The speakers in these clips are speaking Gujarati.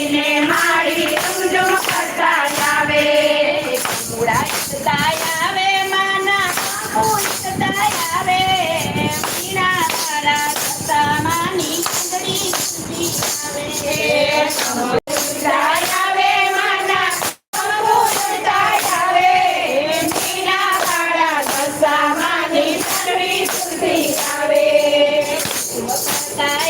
કરીને મારી જમજમ કરતા આવે કુડા ઈચ્છતા આવે. માના કામો ઈચ્છતા આવે. મીણા તારા સતા માની કંગડી સુધી આવે. આવે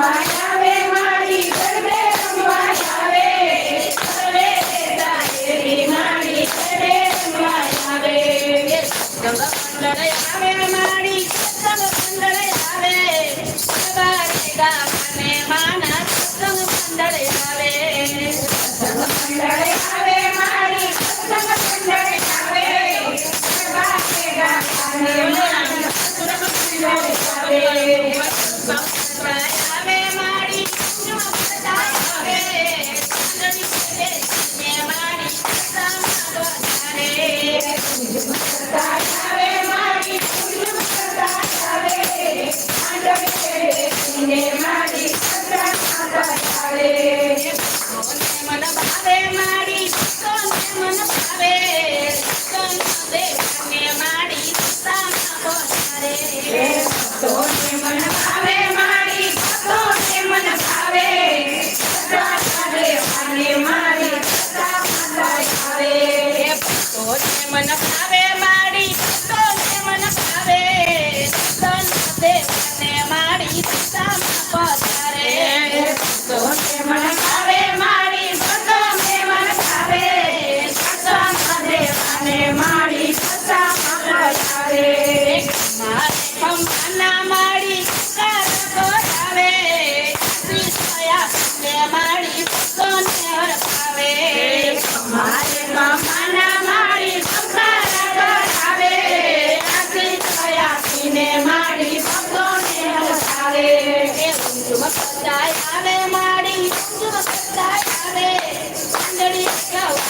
Bye. આવે મારી આવે મન મારી તો મન ભાવે તો મને મારી પિતા પધારે. તો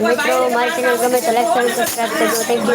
મિત્રો મારી ચેનલ ગમે તો લાઈક કરો સબસ્ક્રાઈબ કરજો થેન્ક યુ